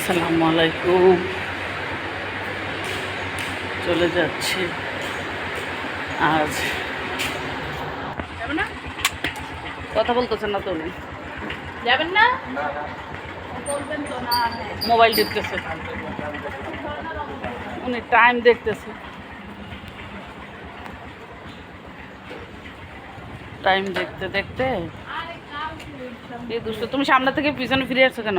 আসসালামু আলাইকুম। চলে যাচ্ছি। আজ কথা বলতেছেন না তো উনি যাবেন না। মোবাইল দেখতেছে। উনি টাইম দেখতেছে। টাইম দেখতে দেখতে তুমি সামনে থেকে পিছনে ফিরে আসছো কেন?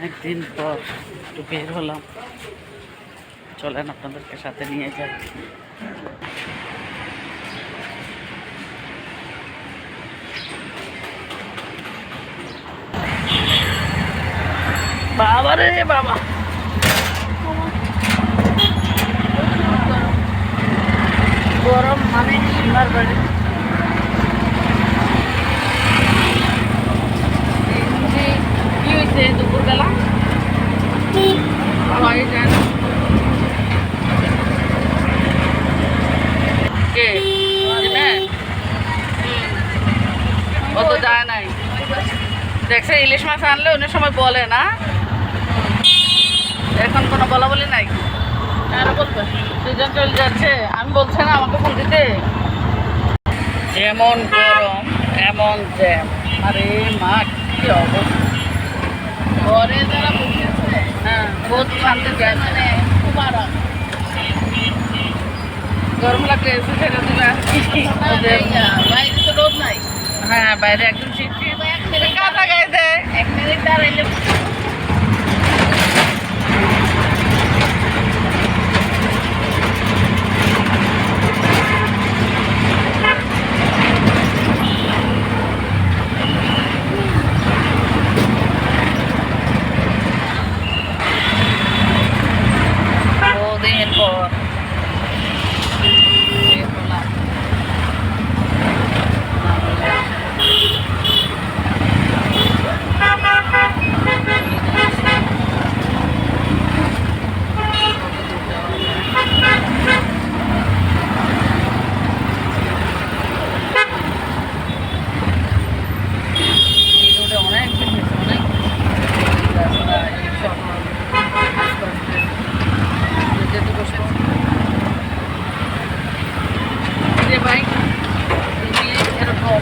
অনেক দিন পর একটু বের হলাম। চলেন আপনাদেরকে সাথে নিয়ে যাই। বাবা রে, বাবা। গরম মানে সীমার বাড়ি কি হয়েছে দুপুরবেলা বাবাই যায় না কে জানেন? ও তো যায় নাই দেখছে ইলিশ মাছ আনলে অনেক সময় বলে না। এখন কোনো বলা বলি নাই। আর বলবেন সিজন চলে যাচ্ছে। আমি বলছি না আমাকে ফোন দিতে। যেমন গরম এমন জ্যাম। আরে মা কি অবস্থা। ঘরে যারা বসেছে হ্যাঁ বহুত শান্তি মানে খুব আরাম। গরম লাগলে এসে ওদের- বাইরে তো রোদ নাই। হ্যাঁ বাইরে একদম দেয় এক মিনিট দাঁড়াইলে বহুদিন পর বের হলাম। এই রোডে অনেক ভিড় হয়েছে, অনেক ভিড়। রাস্তা, এই শহর, আস্তে আস্তে যেতে বসেছে যে ভাই এই যে এরকম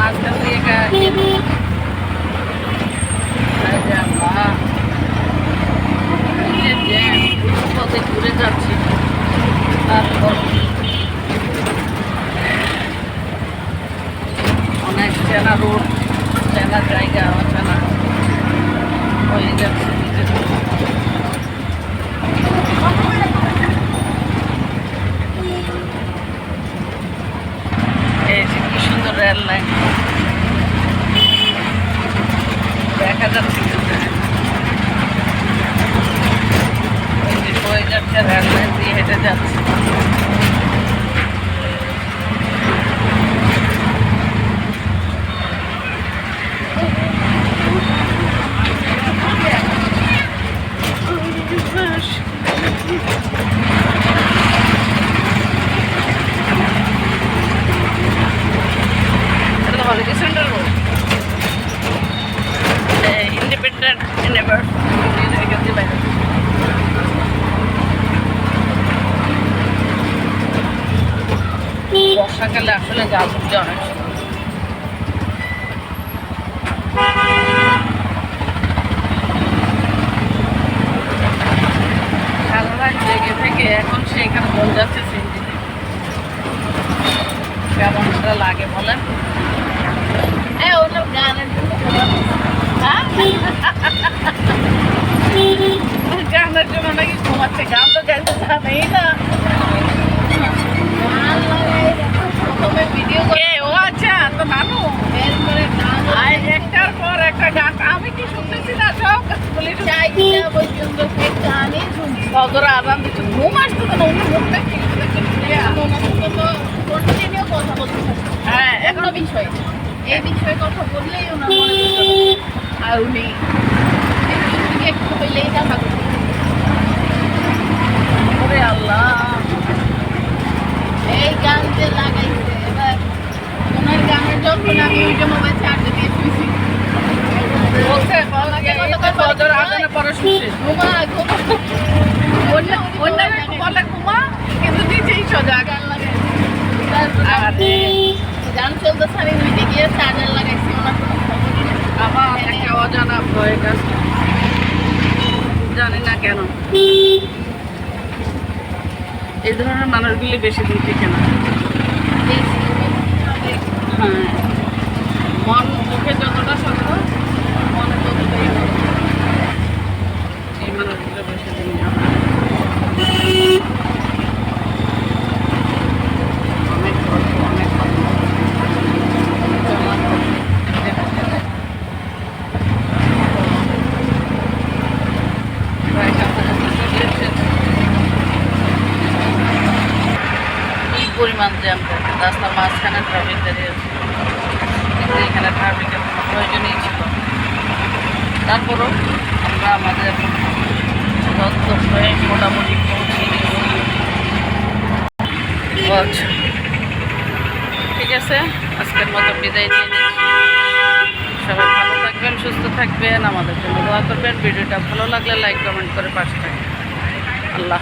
আজকাল দিয়ে কা- ইয়ে দিল। আরে যে আল্লাহ। এই যে জ্যাম, পথে ঘুরে যাচ্ছি তারপর অনেক চেনা রোড, চেনা জায়গা, অচেনা। হয়ে যাচ্ছে এই কি সুন্দর রেল লাইন। দেখা যাচ্ছে। হয়ে যাচ্ছে রেল লাইন দিয়ে হেঁটে যাচ্ছে। বর্ষাকালে আসলে গা ঘুরতে অনেক থেকে এখন সে এখানে বল যাচ্ছে সিন্ডিতে। কেমন এটা লাগে বলেন। হ্যাঁ ওটা গানের জন্য হ্যাঁ? গানের জন্য নাকি ঘুমাচ্ছে, গান তো গাইতে জানেই না গান লাগাই প্রথমে ভিডিও করে কে ও আচ্ছা তো নানু বের করে গান আর একটার পর একটা গান আমি কি শুনতেছি না সব বলি চাই কিনা বলছিল আজান দিচ্ছে ঘুম আসতো কেন অন্য মুখটা হ্যাঁ এখন বিষয়। এই বিষয়ে কথা বললেই ওনার আর উনি একটু একটু হইলেই দেখা ওরে আল্লাহ। এই গান যে লাগাইছে এবার ওনার গানের যখন আমি ওইটা মোবাইল চার্জে দিয়ে শুয়েছি বলছে শুনছিস ঘুমা ঘুমা অন্য অন্য একটু কিন্তু নিজেই সজাগ গান আরে চলতেছে আমি গিয়ে চার্জার লাগাইছি আমার একটা অজানা ভয় কাজ জানি না কেন এই ধরনের মানুষগুলি বেশি দিন টিকে না। হ্যাঁ। মন মুখে যতটা সত্য মনে ততটাই ভালো। এই মানুষগুলো বেশি দিন যাবে না। অনেক গল্প অনেক কথা প্রায় কাছাকাছি চলে এসেছে। কি পরিমাণ জ্যাম থাকে রাস্তার মাঝখানে ট্রাফিক দাঁড়িয়ে কিন্তু এখানে ট্রাফিকের কোনো প্রয়োজনই ছিল। তারপরও আমরা আমাদের গন্তব্যে মোটামুটি পৌঁছে আচ্ছা। ঠিক আছে, আজকের মতো বিদায় নিয়ে নিচ্ছি। সবাই ভালো থাকবেন, সুস্থ থাকবেন। আমাদের জন্য দোয়া করবেন। ভিডিওটা ভালো লাগলে লাইক কমেন্ট করে পাশে থাকবেন। আল্লাহ